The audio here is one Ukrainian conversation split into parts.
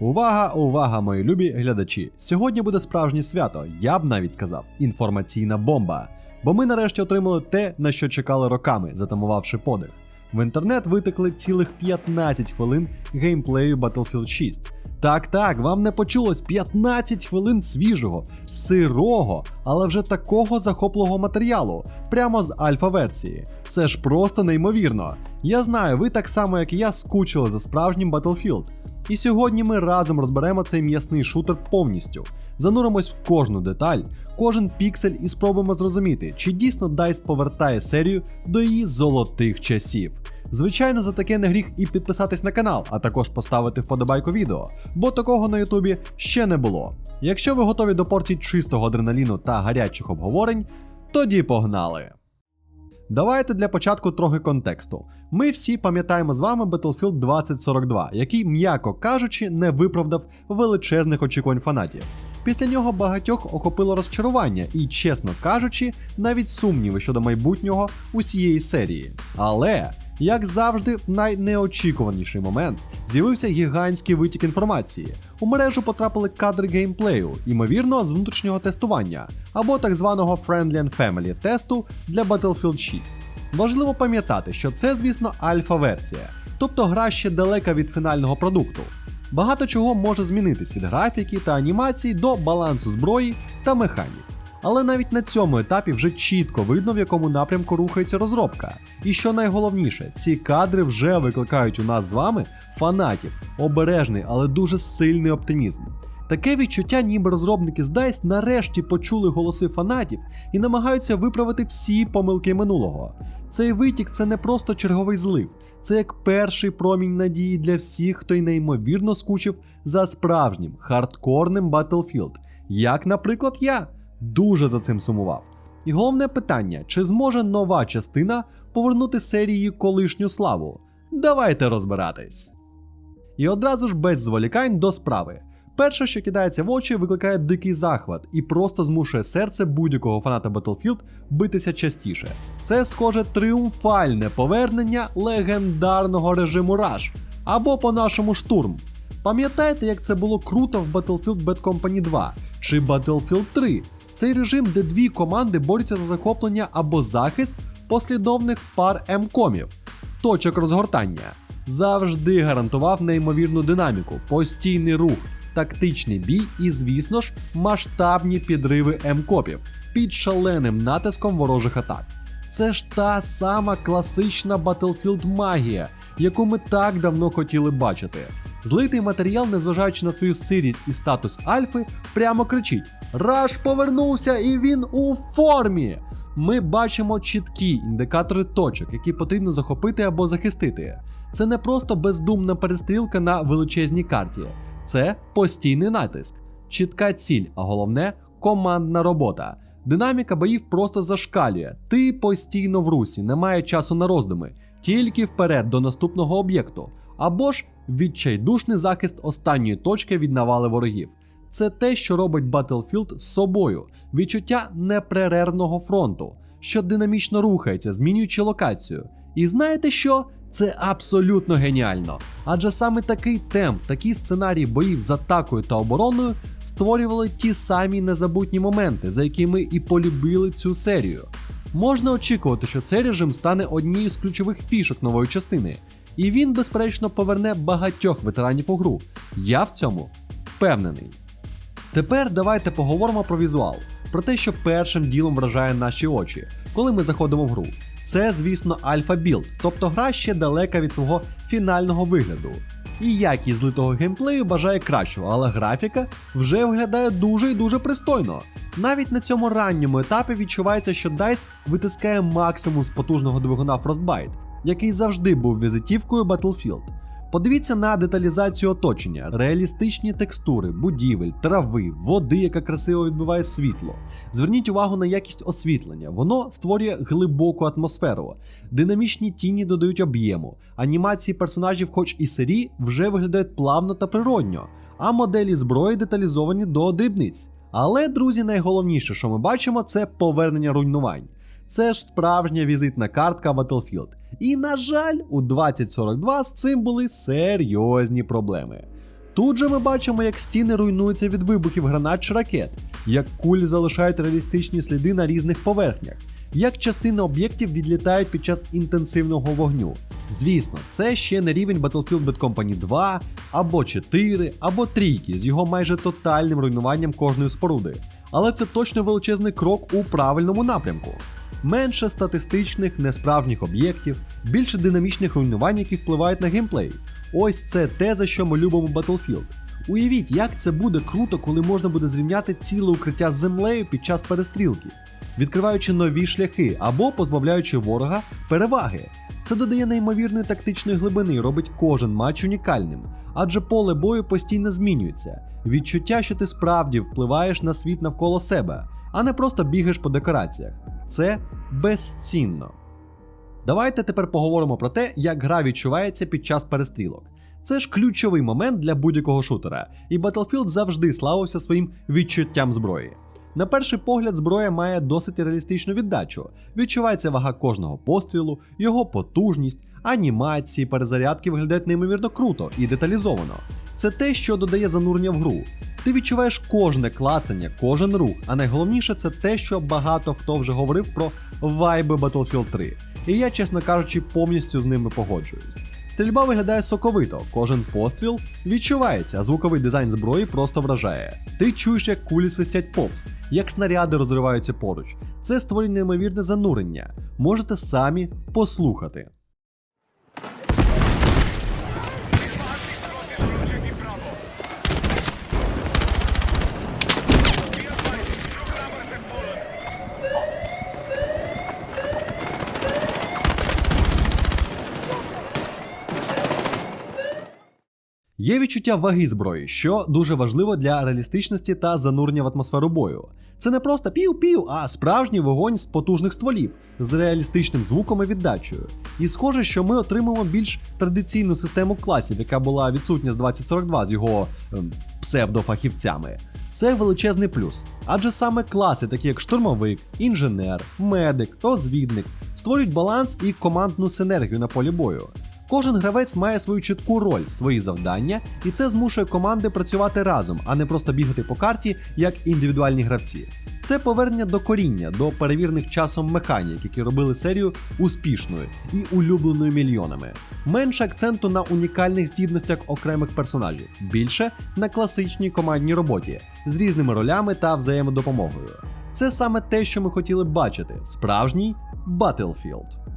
Увага, увага, мої любі глядачі! Сьогодні буде справжнє свято, я б навіть сказав, інформаційна бомба. Бо ми нарешті отримали те, на що чекали роками, затамувавши подих. В інтернет витекли цілих 15 хвилин геймплею Battlefield 6. Так, так, вам не почулось 15 хвилин свіжого, сирого, але вже такого захопливого матеріалу, прямо з альфа-версії. Це ж просто неймовірно. Я знаю, ви так само, як і я, скучили за справжнім Battlefield. І сьогодні ми разом розберемо цей м'ясний шутер повністю. Зануримось в кожну деталь, кожен піксель і спробуємо зрозуміти, чи дійсно DICE повертає серію до її золотих часів. Звичайно, за таке не гріх і підписатись на канал, а також поставити вподобайку відео, бо такого на Ютубі ще не було. Якщо ви готові до порцій чистого адреналіну та гарячих обговорень, тоді погнали! Давайте для початку трохи контексту. Ми всі пам'ятаємо з вами Battlefield 2042, який, м'яко кажучи, не виправдав величезних очікувань фанатів. Після нього багатьох охопило розчарування і, чесно кажучи, навіть сумніви щодо майбутнього усієї серії. Але. Як завжди, в найнеочікуваніший момент з'явився гігантський витік інформації. У мережу потрапили кадри геймплею, ймовірно, з внутрішнього тестування, або так званого Friendly and Family тесту для Battlefield 6. Важливо пам'ятати, що це, звісно, альфа-версія, тобто гра ще далека від фінального продукту. Багато чого може змінитись від графіки та анімації до балансу зброї та механік. Але навіть на цьому етапі вже чітко видно, в якому напрямку рухається розробка. І що найголовніше, ці кадри вже викликають у нас з вами фанатів, обережний, але дуже сильний оптимізм. Таке відчуття, ніби розробники з DICE нарешті почули голоси фанатів і намагаються виправити всі помилки минулого. Цей витік це не просто черговий злив, це як перший промінь надії для всіх, хто й неймовірно скучив за справжнім хардкорним Battlefield, як, наприклад, я дуже за цим сумував. І головне питання: чи зможе нова частина повернути серії колишню славу? Давайте розбиратись. І одразу ж без зволікань до справи. Перше, що кидається в очі, викликає дикий захват і просто змушує серце будь-якого фаната Battlefield битися частіше. Це схоже тріумфальне повернення легендарного режиму Rush, або по-нашому штурм. Пам'ятаєте, як це було круто в Battlefield Bad Company 2 чи Battlefield 3? Цей режим, де дві команди борються за захоплення або захист послідовних пар М-комів, точок розгортання, завжди гарантував неймовірну динаміку, постійний рух, тактичний бій і, звісно ж, масштабні підриви М-копів під шаленим натиском ворожих атак. Це ж та сама класична Battlefield магія, яку ми так давно хотіли бачити. Злитий матеріал, незважаючи на свою сирість і статус Альфи, прямо кричить: Раш повернувся і він у формі! Ми бачимо чіткі індикатори точок, які потрібно захопити або захистити. Це не просто бездумна перестрілка на величезній карті, це постійний натиск, чітка ціль, а головне командна робота. Динаміка боїв просто зашкалює. Ти постійно в русі, немає часу на роздуми, тільки вперед до наступного об'єкту. Або ж відчайдушний захист останньої точки від навали ворогів. Це те, що робить Battlefield з собою, відчуття непрерервного фронту, що динамічно рухається, змінюючи локацію. І знаєте що? Це абсолютно геніально. Адже саме такий темп, такі сценарії боїв з атакою та обороною створювали ті самі незабутні моменти, за які ми і полюбили цю серію. Можна очікувати, що цей режим стане однією з ключових фішок нової частини, і він, безперечно, поверне багатьох ветеранів у гру. Я в цьому впевнений. Тепер давайте поговоримо про візуал, про те, що першим ділом вражає наші очі, коли ми заходимо в гру. Це, звісно, альфа білд, тобто гра ще далека від свого фінального вигляду. І якість злитого геймплею бажає кращого, але графіка вже виглядає дуже і дуже пристойно. Навіть на цьому ранньому етапі відчувається, що DICE витискає максимум з потужного двигуна Frostbite, який завжди був візитівкою Battlefield. Подивіться на деталізацію оточення, реалістичні текстури, будівель, трави, води, яка красиво відбиває світло. Зверніть увагу на якість освітлення, воно створює глибоку атмосферу, динамічні тіні додають об'єму, анімації персонажів, хоч і сирі, вже виглядають плавно та природньо, а моделі зброї деталізовані до дрібниць. Але, друзі, найголовніше, що ми бачимо, це повернення руйнувань. Це ж справжня візитна картка Battlefield. І, на жаль, у 2042 з цим були серйозні проблеми. Тут же ми бачимо, як стіни руйнуються від вибухів гранат чи ракет, як кулі залишають реалістичні сліди на різних поверхнях, як частини об'єктів відлітають під час інтенсивного вогню. Звісно, це ще не рівень Battlefield Bad Company 2, або 4, або трійки з його майже тотальним руйнуванням кожної споруди. Але це точно величезний крок у правильному напрямку. Менше статистичних несправжніх об'єктів, більше динамічних руйнувань, які впливають на геймплей. Ось це те, за що ми любимо Battlefield. Уявіть, як це буде круто, коли можна буде зрівняти ціле укриття з землею під час перестрілки, відкриваючи нові шляхи або позбавляючи ворога переваги. Це додає неймовірної тактичної глибини і робить кожен матч унікальним, адже поле бою постійно змінюється. Відчуття, що ти справді впливаєш на світ навколо себе, а не просто бігаєш по декораціях. Це безцінно. Давайте тепер поговоримо про те, як гра відчувається під час перестрілок. Це ж ключовий момент для будь-якого шутера, і Battlefield завжди славився своїм відчуттям зброї. На перший погляд, зброя має досить реалістичну віддачу. Відчувається вага кожного пострілу, його потужність, анімації, перезарядки виглядають неймовірно круто і деталізовано. Це те, що додає занурення в гру. Ти відчуваєш кожне клацання, кожен рух, а найголовніше це те, що багато хто вже говорив про вайби Battlefield 3. І я, чесно кажучи, повністю з ними погоджуюсь. Стрільба виглядає соковито, кожен постріл відчувається, а звуковий дизайн зброї просто вражає. Ти чуєш, як кулі свистять повз, як снаряди розриваються поруч. Це створює неймовірне занурення. Можете самі послухати. Є відчуття ваги зброї, що дуже важливо для реалістичності та занурення в атмосферу бою. Це не просто пів-пів, а справжній вогонь з потужних стволів з реалістичним звуком і віддачею. І схоже, що ми отримаємо більш традиційну систему класів, яка була відсутня з 2042 з його ем, псевдофахівцями. Це величезний плюс, адже саме класи, такі як штурмовик, інженер, медик, розвідник, створюють баланс і командну синергію на полі бою. Кожен гравець має свою чітку роль, свої завдання, і це змушує команди працювати разом, а не просто бігати по карті як індивідуальні гравці. Це повернення до коріння, до перевірених часом механік, які робили серію успішною і улюбленою мільйонами. Менше акценту на унікальних здібностях окремих персонажів, більше на класичній командній роботі з різними ролями та взаємодопомогою. Це саме те, що ми хотіли бачити: справжній Battlefield.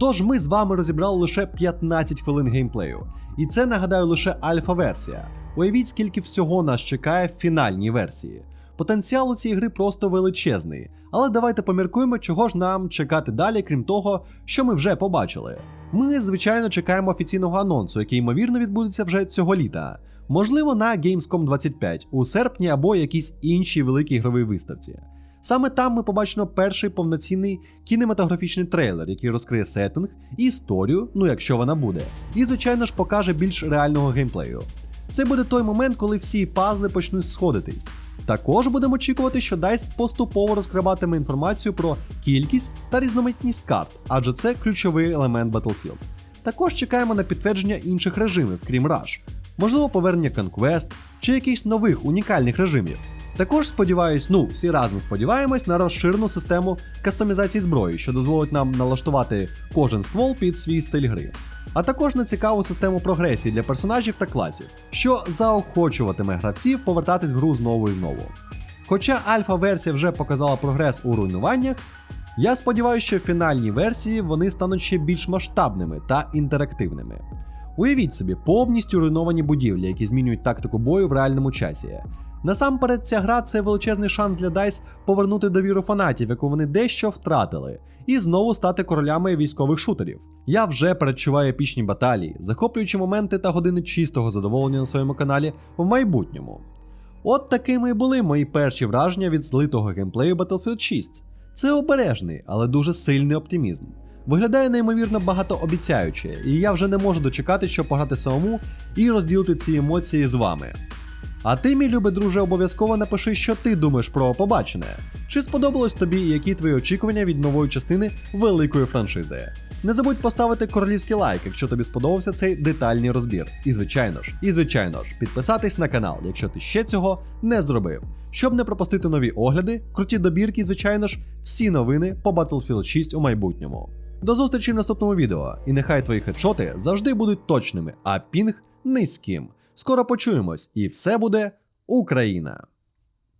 Тож ми з вами розібрали лише 15 хвилин геймплею. І це нагадаю лише альфа-версія. Уявіть, скільки всього нас чекає в фінальній версії. Потенціал у цій гри просто величезний. Але давайте поміркуємо, чого ж нам чекати далі, крім того, що ми вже побачили. Ми, звичайно, чекаємо офіційного анонсу, який ймовірно відбудеться вже цього літа. Можливо, на Gamescom 25 у серпні або якійсь іншій великій ігровій виставці. Саме там ми побачимо перший повноцінний кінематографічний трейлер, який розкриє сеттинг, історію, ну якщо вона буде, і, звичайно ж, покаже більш реального геймплею. Це буде той момент, коли всі пазли почнуть сходитись. Також будемо очікувати, що DICE поступово розкриватиме інформацію про кількість та різноманітність карт, адже це ключовий елемент Battlefield. Також чекаємо на підтвердження інших режимів, крім Rush, можливо, повернення Conquest чи якихось нових унікальних режимів. Також сподіваюсь, ну всі разом сподіваємось на розширену систему кастомізації зброї, що дозволить нам налаштувати кожен ствол під свій стиль гри. А також на цікаву систему прогресії для персонажів та класів, що заохочуватиме гравців повертатись в гру знову і знову. Хоча альфа-версія вже показала прогрес у руйнуваннях, я сподіваюся, що в фінальній версії вони стануть ще більш масштабними та інтерактивними. Уявіть собі, повністю руйновані будівлі, які змінюють тактику бою в реальному часі. Насамперед, ця гра це величезний шанс для DICE повернути довіру фанатів, яку вони дещо втратили, і знову стати королями військових шутерів. Я вже передчуваю епічні баталії, захоплюючи моменти та години чистого задоволення на своєму каналі в майбутньому. От такими і були мої перші враження від злитого геймплею Battlefield 6. Це обережний, але дуже сильний оптимізм. Виглядає неймовірно багатообіцяюче, і я вже не можу дочекати, щоб пограти самому і розділити ці емоції з вами. А ти, мій любий друже, обов'язково напиши, що ти думаєш про побачене. Чи сподобалось тобі, і які твої очікування від нової частини великої франшизи? Не забудь поставити королівський лайк, якщо тобі сподобався цей детальний розбір. І звичайно ж, і звичайно ж, підписатись на канал, якщо ти ще цього не зробив. Щоб не пропустити нові огляди, круті добірки звичайно ж, всі новини по Battlefield 6 у майбутньому. До зустрічі в наступному відео, і нехай твої хедшоти завжди будуть точними, а пінг низьким. Скоро почуємось, і все буде Україна!